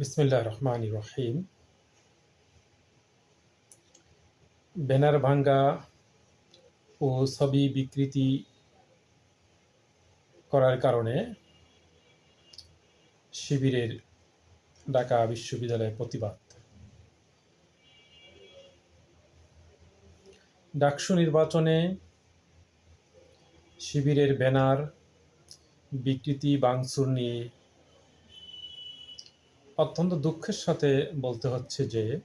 বিসমিল্লাহ রহমান রহিম। ব্যানার ভাঙ্গা ও ছবি বিকৃতি করার কারণে শিবিরের ঢাকা বিশ্ববিদ্যালয়ের প্রতিবাদ। ডাকসু নির্বাচনে শিবিরের ব্যানার বিকৃতি বাংসুর নিয়ে অত্যন্ত দুঃখের সাথে বলতে হচ্ছে যে,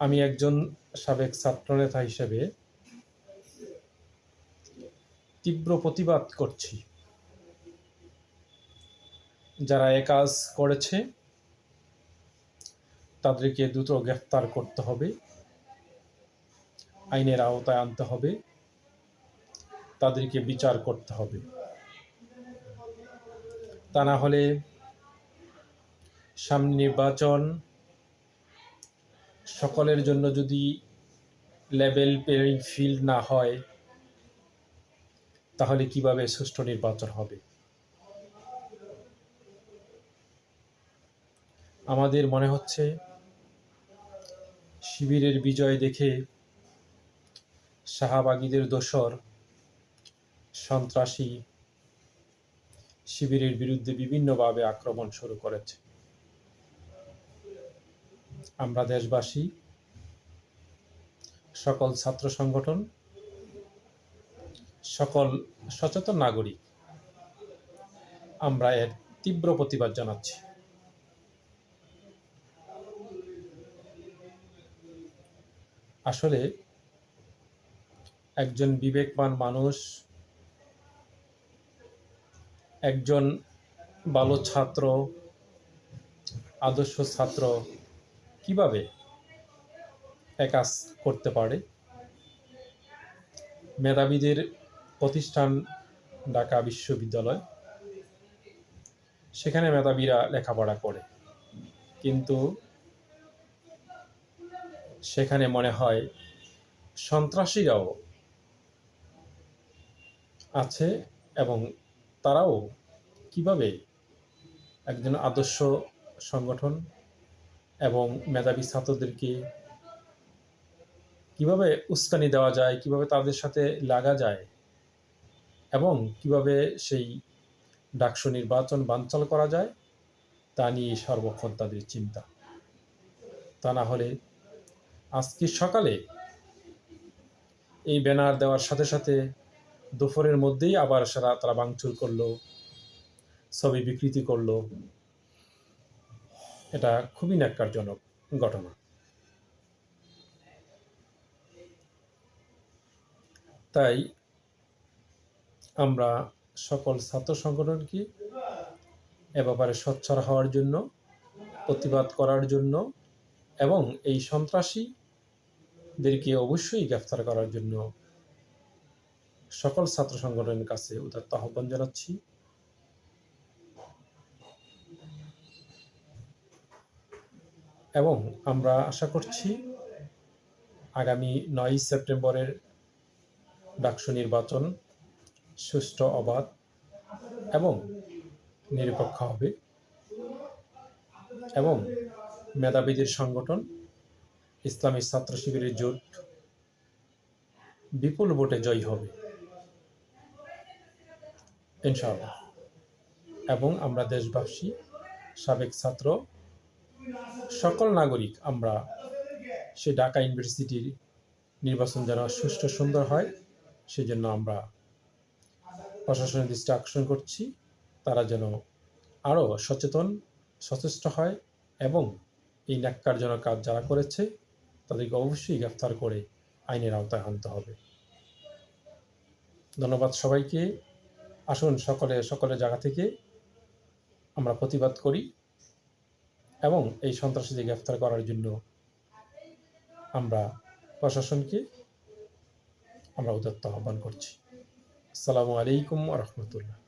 আমি একজন সাবেক ছাত্রনেতা হিসেবে তীব্র প্রতিবাদ করছি। যারা এ কাজ করেছে, তাদেরকে দ্রুত গ্রেফতার করতে হবে। আইনের আওতায় আনতে হবে। তাদেরকে বিচার করতে হবে। তা না হলে সামনে নির্বাচন, সকলের জন্য যদি লেভেল প্লেয়িং ফিল্ড না হয়, তাহলে কীভাবে সুষ্ঠু নির্বাচন হবে? আমাদের মনে হচ্ছে শিবিরের বিজয় দেখে শাহবাগীদের দোসর সন্ত্রাসী শিবিরের বিরুদ্ধে বিভিন্নভাবে আক্রমণ শুরু করেছে। আমরা দেশবাসী, সকল ছাত্র সংগঠন, সকল সচেতন নাগরিক, আমরা এর তীব্র প্রতিবাদ জানাচ্ছি। আসলে একজন বিবেকবান মানুষ একজন ভালো ছাত্র, আদর্শ ছাত্র কীভাবে এ কাজ করতে পারে? মেধাবীদের প্রতিষ্ঠান ঢাকা বিশ্ববিদ্যালয়, সেখানে মেধাবীরা লেখাপড়া করে। কিন্তু সেখানে মনে হয় সন্ত্রাসীরাও আছে এবং তারাও কীভাবে একজন আদর্শ সংগঠন এবং মেধাবী ছাত্রদেরকে কীভাবে উস্কানি দেওয়া যায়, কীভাবে তাদের সাথে লাগা যায় এবং কীভাবে সেই ডাকসু নির্বাচন বানচাল করা যায়, তা নিয়ে সর্বক্ষণ তাদের চিন্তা। তা না হলে আজকে সকালে এই ব্যানার দেওয়ার সাথে সাথে দুপুরের মধ্যেই আবার সারা তারা ভাঙচুর করল, ছবি বিকৃতি করল। এটা খুবই ন্যাক্কারজনক ঘটনা। তাই আমরা সকল ছাত্র সংগঠনকে এ ব্যাপারে সোচ্চার হওয়ার জন্য, প্রতিবাদ করার জন্য এবং এই সন্ত্রাসীদেরকে অবশ্যই গ্রেফতার করার জন্য সকল ছাত্র সংগঠনের কাছে উদাত্ত আহ্বান জানাচ্ছি। এবং আমরা আশা করছি আগামী নয় সেপ্টেম্বরের ডাকসু নির্বাচন সুষ্ঠু, অবাধ এবং নিরপেক্ষ হবে এবং মেধাবীদের সংগঠন ইসলামী ছাত্র শিবিরের জোট বিপুল ভোটে জয়ী হবে। ইনশাআল্লাহ। এবং আমরা দেশবাসী, সাবেক ছাত্র, সকল নাগরিক, আমরা সে ঢাকা ইউনিভার্সিটির নির্বাচন যেন সুষ্ঠু সুন্দর হয়, সেজন্য আমরা প্রশাসনের দৃষ্টি আকর্ষণ করছি। তারা যেন আরও সচেতন, সচেষ্ট হয় এবং এই ন্যাক্কারজনক কাজ যারা করেছে, তাদেরকে অবশ্যই গ্রেফতার করে আইনের আওতায় আনতে হবে। ধন্যবাদ সবাইকে। আসুন সকলে, সকলের জায়গা থেকে আমরা প্রতিবাদ করি এবং এই সন্ত্রাসীদের গ্রেফতার করার জন্য আমরা প্রশাসনকে আমরা উদত্ত আহ্বান করছি। আসসালামু আলাইকুম রহমতুল্লাহ।